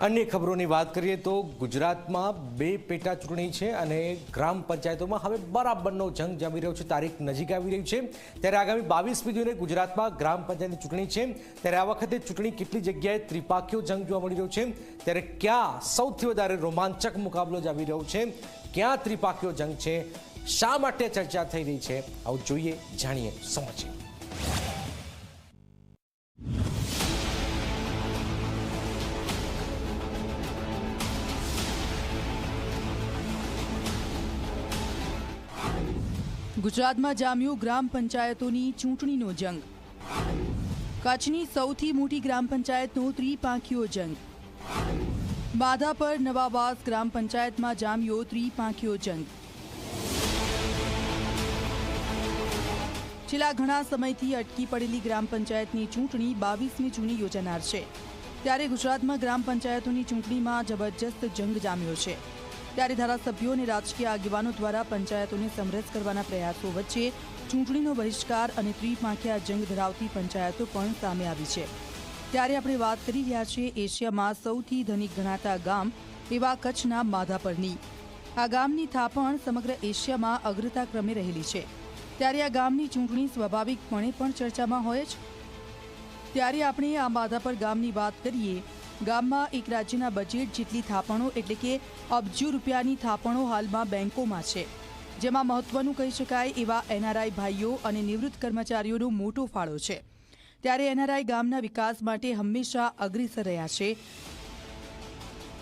અન્ય ખબરોની વાત કરીએ તો ગુજરાતમાં બે પેટા ચૂંટણી છે અને ગ્રામ પંચાયતોમાં હવે બરાબરનો જંગ જામી રહ્યો છે, તારીખ નજીક આવી રહી છે. ત્યારે આગામી બાવીસમી જૂને ગુજરાતમાં ગ્રામ પંચાયતની ચૂંટણી છે. ત્યારે આ વખતે ચૂંટણી કેટલી જગ્યાએ ત્રિપાખીઓ જંગ જોવા મળી રહ્યો છે? ત્યારે ક્યાં સૌથી વધારે રોમાંચક મુકાબલો જામી રહ્યો છે? ક્યાં ત્રિપાખીઓ જંગ છે? શા માટે ચર્ચા થઈ રહી છે? આવું જોઈએ, જાણીએ સમજીએ ગુજરાતમાં જામ્યો ગ્રામ પંચાયતોની ચૂંટણીનો જંગ. કચ્છની સૌથી મોટી ગ્રામ પંચાયતનો ત્રિપાંખીયો જંગ. બાધા પર નવાબાસ ગ્રામ પંચાયતમાં જામ્યો ત્રિપાંખીયો જંગ. છેલ્લા ઘણા સમયથી અટકી પડેલી ગ્રામ પંચાયતની ચૂંટણી બાવીસમી જૂને યોજાનાર છે. ત્યારે ગુજરાતમાં ગ્રામ પંચાયતોની ચૂંટણીમાં જબરજસ્ત જંગ જામ્યો છે. ત્યારે ધારાસભ્યો અને રાજકીય આગેવાનો દ્વારા પંચાયતોને સમરસ કરવાના પ્રયાસો વચ્ચે ચૂંટણીનો બહિષ્કાર અને ત્રિપાંખિયા જંગ ધરાવતી પંચાયતો પણ સામે આવી છે. ત્યારે આપણે વાત કરી રહ્યા છીએ એશિયામાં સૌથી ધનિક ગણાતા ગામ એવા કચ્છના માધાપરની. આ ગામની થાપણ સમગ્ર એશિયામાં અગ્રતા ક્રમે રહેલી છે. ત્યારે આ ગામની ચૂંટણી સ્વાભાવિકપણે પણ ચર્ચામાં હોય જ. ત્યારે આપણે આ માધાપર ગામની વાત કરીએ ગામમાં એક રાજ્યના બજેટ જેટલી થાપણો એટલે કે અબજો રૂપિયાની થાપણો હાલમાં બેંકોમાં છે. જેમાં મહત્વનું કહી શકાય એવા એનઆરઆઈ ભાઈઓ અને નિવૃત્ત કર્મચારીઓનો મોટો ફાળો છે. ત્યારે એનઆરઆઈ ગામના વિકાસ માટે હંમેશા અગ્રેસર રહ્યા છે.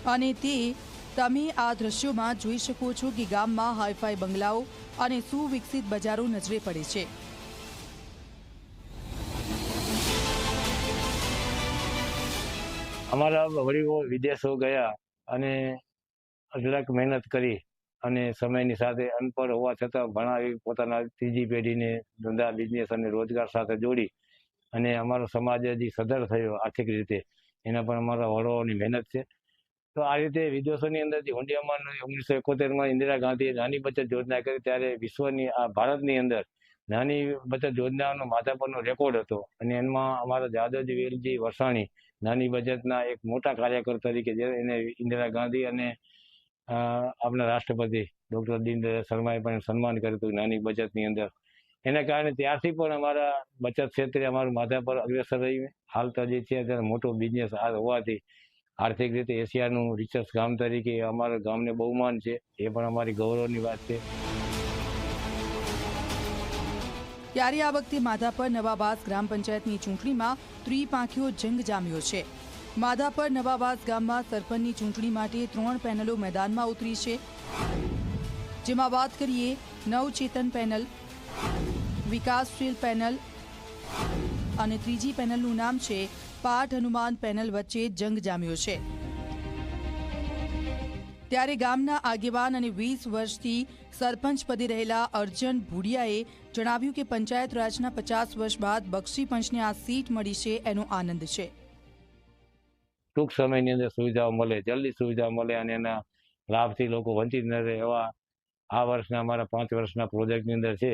અને તે તમે આ દ્રશ્યોમાં જોઈ શકો છો કે ગામમાં હાઈફાઈ બંગલાઓ અને સુવિકસિત બજારો નજરે પડે છે. અમારા વડીલો વિદેશો ગયા અને અઢળક મહેનત કરી અને સમયની સાથે અનપઢ હોવા છતાં ભણાવી પોતાના ત્રીજી પેઢીને ધંધા બિઝનેસ અને રોજગાર સાથે જોડી અને અમારો સમાજ હજી સધર થયો આર્થિક રીતે. એના પણ અમારા વડોની મહેનત છે. તો આ રીતે વિદેશોની અંદર જે હુંડિયામાં ઓગણીસો એકોતેરમાં ઇન્દિરા ગાંધીએ નાની બચત યોજના કરી ત્યારે વિશ્વની આ ભારતની અંદર નાની બચત યોજનાનો માથાપરનો રેકોર્ડ હતો અને એમાં અમારા જાદવજી વેલજી વસાણી નાની બચતના એક મોટા કાર્યકર તરીકે જે એને ઇન્દિરા ગાંધી અને આપણા રાષ્ટ્રપતિ ડૉક્ટર દીનદયાળ શર્માએ પણ સન્માન કર્યું હતું નાની બચતની અંદર. એના કારણે ત્યારથી પણ અમારા બચત ક્ષેત્રે અમારું માથા પર અગ્રેસર રહ્યું. હાલ તો જે છે અત્યારે મોટો બિઝનેસ આ હોવાથી આર્થિક રીતે એશિયાનું રિચર્સ ગામ તરીકે અમારા ગામને બહુમાન છે. એ પણ અમારી ગૌરવની વાત છે. ત્યારે આ વખતે માધાપર નવાબાસ ગ્રામ પંચાયતની ચૂંટણીમાં ત્રિપાંખીઓ જંગ જામ્યો છે. માધાપર નવાબાસ ગામમાં સરપંચની ચૂંટણી માટે ત્રણ પેનલો મેદાનમાં ઉતરી છે. જેમાં વાત કરીએ, નવચેતન પેનલ, વિકાસશીલ પેનલ અને ત્રીજી પેનલનું નામ છે, પાઠ હનુમાન પેનલ વચ્ચે જંગ જામ્યો છે. ત્યારે ગામના આગેવાન અને વીસ વર્ષથી સરપંચ પદે રહેલા અર્જન ભુડિયાએ જણાવ્યું કે પંચાયત રાજના પચાસ વર્ષ બાદ બક્ષી પંચને આ સીટ મળી છે, એનો આનંદ છે. ટૂંક સમયની અંદર સુવિધાઓ મળે, જલ્દી સુવિધા મળે અને એના લાભથી લોકો વંચિત ન રહે એવા આ વર્ષના અમારા પાંચ વર્ષના પ્રોજેક્ટની અંદર છે.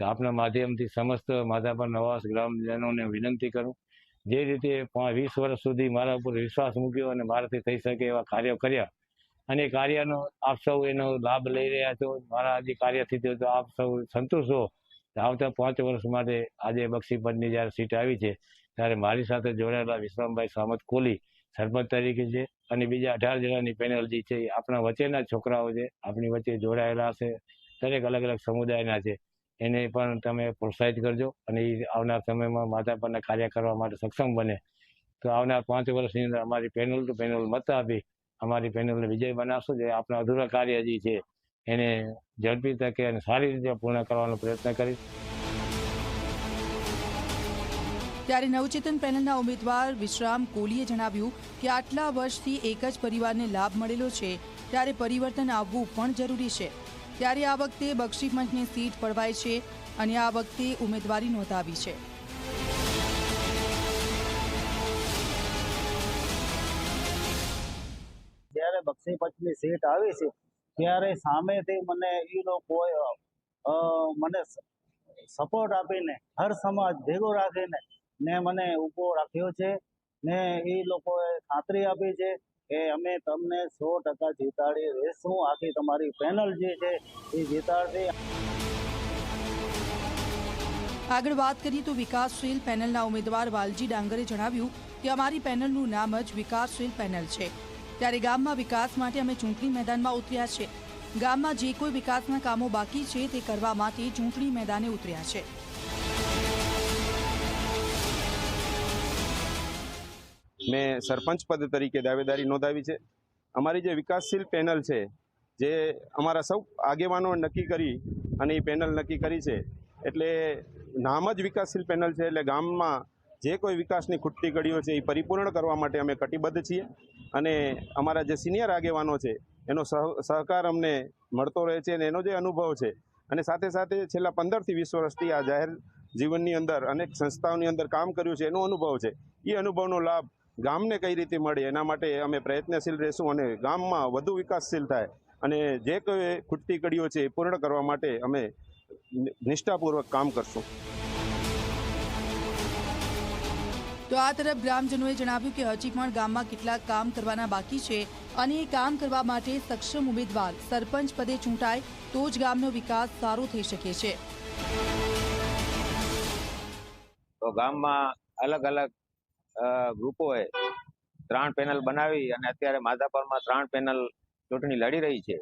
તો આપના માધ્યમથી સમસ્ત માધાપર નવાસ ગ્રામજનોને વિનંતી કરું. જે રીતે વીસ વર્ષ સુધી મારા ઉપર વિશ્વાસ મૂક્યો અને મારાથી થઈ શકે એવા કાર્યો કર્યા અને કાર્યનો આપ સૌ એનો લાભ લઈ રહ્યા છો. મારા જે કાર્યથી તો આપ સૌ સંતુષ્ટ હો આવતા પાંચ વર્ષ માટે આજે બક્ષીપંચની જ્યારે સીટ આવી છે, ત્યારે મારી સાથે જોડાયેલા વિશ્રામભાઈ સામત કોહલી, સરપંચ તરીકે છે અને બીજા અઢાર જણાની પેનલ જે છે આપણા વચ્ચેના છોકરાઓ છે. આપણી વચ્ચે જોડાયેલા છે. દરેક અલગ અલગ સમુદાયના છે. એને પણ તમે પ્રોત્સાહિત કરજો અને એ આવનાર સમયમાં માતા પરના કાર્ય કરવા માટે સક્ષમ બને. તો આવનાર પાંચ વર્ષની અંદર અમારી પેનલ ટુ પેનલ મત આપી અમારી પેનલને વિજય બનાવશો જે આપણા અધૂરા કાર્ય જે છે, એને ઝડપી તકે અને સારી રીતે પૂર્ણ કરવાનો પ્રયત્ન કરીશ. ત્યારે નવચેતન પેનલના ઉમેદવાર વિશ્રામ કોહલીએ જણાવ્યું કે આટલા વર્ષથી એક જ પરિવારને લાભ મળેલો છે, ત્યારે પરિવર્તન આવવું પણ જરૂરી છે. ત્યારે આ વખતે બક્ષી પંચની સીટ પડવાય છે અને આ વખતે ઉમેદવારી નોંધાવી છે. જ્યારે પછી સીટ આવી છે, ત્યારે સામેથી મને એ લોકોએ મને સપોર્ટ આપીને, હર સમાજ ભેગો રાખીને ને મને ઊભો રાખ્યો છે, ને એ લોકોએ ખાતરી આપી છે કે અમે તમને સો ટકા જીતાડી રહેશું આખી તમારી પેનલ જે છે, એ જીતાડશે. આગળ વાત કરીએ તો વિકાસશીલ પેનલના ઉમેદવાર વાલજી ડાંગરે જણાવ્યું કે અમારી પેનલનું નામ જ વિકાસશીલ પેનલ છે. ત્યારે ગામમાં વિકાસ માટે અમે ચૂંટણી મેદાનમાં ઉતર્યા છે. ગામમાં જે કોઈ વિકાસના કામો બાકી છે તે કરવા માટે ચૂંટણી મેદાને ઉતર્યા છે. મેં સરપંચ પદ તરીકે દાવેદારી નોંધાવી છે. અમારી જે વિકાસશીલ પેનલ છે, જે અમારા સૌ આગેવાનો નક્કી કરી અને એ પેનલ નક્કી કરી છે, એટલે નામ જ વિકાસશીલ પેનલ છે, એટલે ગામમાં જે કોઈ વિકાસની ખૂટતી કડીઓ છે એ પરિપૂર્ણ કરવા માટે અમે કટિબદ્ધ છીએ. અને અમારા જે સિનિયર આગેવાનો છે, એનો સહ, સહકાર અમને મળતો રહે છે અને એનો જે અનુભવ છે. અને સાથે સાથે છેલ્લા પંદરથી વીસ વર્ષથી આ જાહેર જીવનની અંદર અનેક સંસ્થાઓની અંદર કામ કર્યું છે, એનો અનુભવ છે. એ અનુભવનો લાભ ગામને કઈ રીતે મળે, એના માટે અમે પ્રયત્નશીલ રહેશું અને ગામમાં વધુ વિકાસશીલ થાય. અને જે કોઈ ખૂટતી કડીઓ છે એ પૂર્ણ કરવા માટે અમે નિષ્ઠાપૂર્વક કામ કરશું. તો આ તરફ ગ્રામજનોએ જણાવ્યું કે હજી પણ ગામમાં કેટલાક કામ કરવાના બાકી છે અને એ કામ કરવા માટે સક્ષમ ઉમેદવાર સરપંચ પદે ચૂંટાય તો જ ગામનો વિકાસ સારો થઈ શકે છે. તો ગામમાં અલગ અલગ ગ્રુપોએ ત્રણ પેનલ બનાવી અને અત્યારે માધાપરમાં ત્રણ પેનલ ચૂંટણી લડી રહી છે.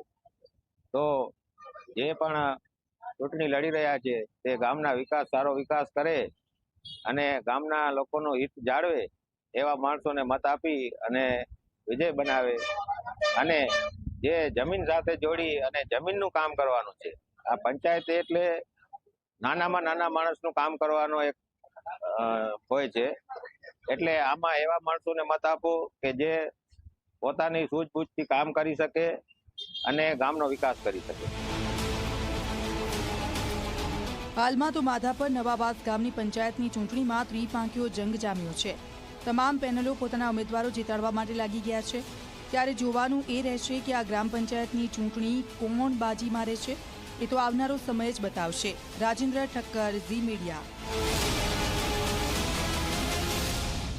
તો જે પણ ચૂંટણી લડી રહ્યા છે તે ગામના વિકાસ, સારો વિકાસ કરે અને ગામના લોકોનું હિત જાળવે એવા માણસોને મત આપી અને વિજય બનાવે. અને જે જમીન સાથે જોડી અને જમીનનું કામ કરવાનું છે. આ પંચાયત એટલે નાનામાં નાના માણસનું કામ કરવાનો એક હોય છે. એટલે આમાં એવા માણસોને મત આપો કે જે પોતાની સૂઝબૂછથી કામ કરી શકે અને ગામનો વિકાસ કરી શકે. હાલમાં તો માધાપર નવાબાદ ગામની પંચાયતની ચૂંટણીમાં ત્રિપાંખીઓ જંગ જામ્યો છે. તમામ પેનલો પોતાના ઉમેદવારો જીતાડવા માટે લાગી ગયા છે. ત્યારે જોવાનું એ રહેશે કે આ ગ્રામ પંચાયતની ચૂંટણી કોણ બાજી મારે છે એ તો આવનારો સમય જ બતાવશે. રાજેન્દ્ર ઠક્કર, ઝી મીડિયા.